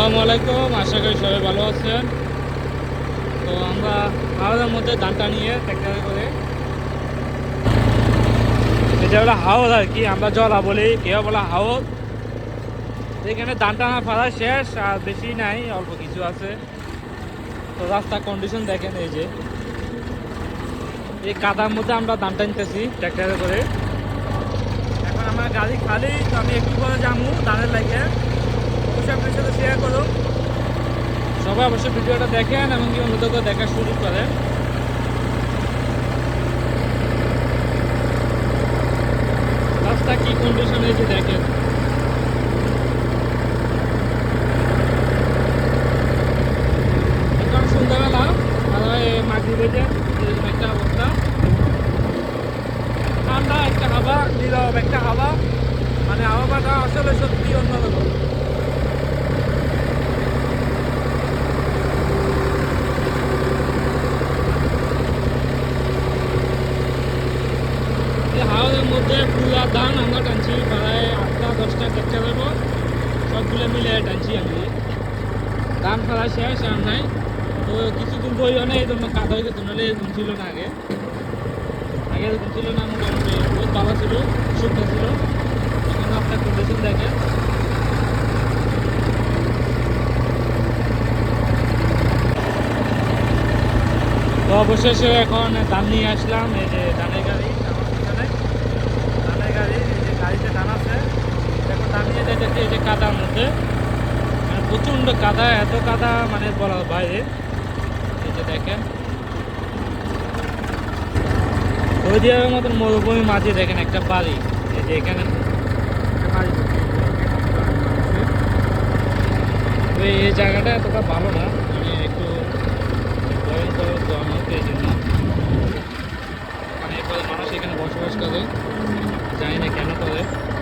আসসালামু আলাইকুম, আশা করি সবাই ভালো আছেন। তো আমরা আমাদের মধ্যে ধানটা নিয়ে ট্র্যাক্টরে করে এটা হলো হাওদ আর কি, আমরা জলা বলি, কেউ বলে হাওদ এখানে ধান টানা ফালা শেষ, আর বেশি নাই, অল্প কিছু আছে। তো রাস্তার কন্ডিশন দেখেন এই যে। এই কাদার মধ্যে আমরা ধান টানতেছি ট্র্যাক্টরে করে। এখন আমার গাড়ি খালি, তো আমি একটু পরে যাব, ধানের লাগে অবশ্যই আপনার সাথে শেয়ার করুন সবাই অবশ্যই ভিডিওটা দেখেন এমনকি অন্যদেরকেও দেখা শুরু করেন। রাস্তা কি কন্ডিশন হয়েছে দেখেন। এখন সন্ধ্যাবেলা মাটি বেজে একটা অবস্থা। ঠান্ডা একটা হাওয়া, নীরব একটা হাওয়া। মানে আবহাওয়াটা আসলে সত্যি অন্যরকম। হাওয়ার মধ্যে পুরা ধান আমরা টানছি, প্রায় আটটা, দশটা দেখতে পাবো সবগুলো মিলে টানছি আমি। ধান ফেলা শেষ, আর নাই। তো কিছুদিন বইও না এই জন্য কাদা হয়ে গেছে, নাহলে এরকম ছিল না আগে। আগে এরকম ছিল না, মোটামুটি বহুত ভালো ছিল শুকনো ছিল। এখন আপনার কন্ডিশন দেখেন তো অবশেষে এখন ধান নিয়ে আসলাম, এই যে ধানের গাড়ি। ধানের গাড়ি যে গাড়িতে কাদার মধ্যে। মানে কাদা, এত কাদা মানে বলার বাইরে। যে দেখেন। মতন মরুভূমি মাঝে দেখেন একটা বাড়ি এই যে এখানে এই জায়গাটা এতটা ভালো না মানে একটু ভয়ঙ্কর জনক এই জন্য মানে এরপরে মানুষ এখানে বসবাস করে জানি না কেন করে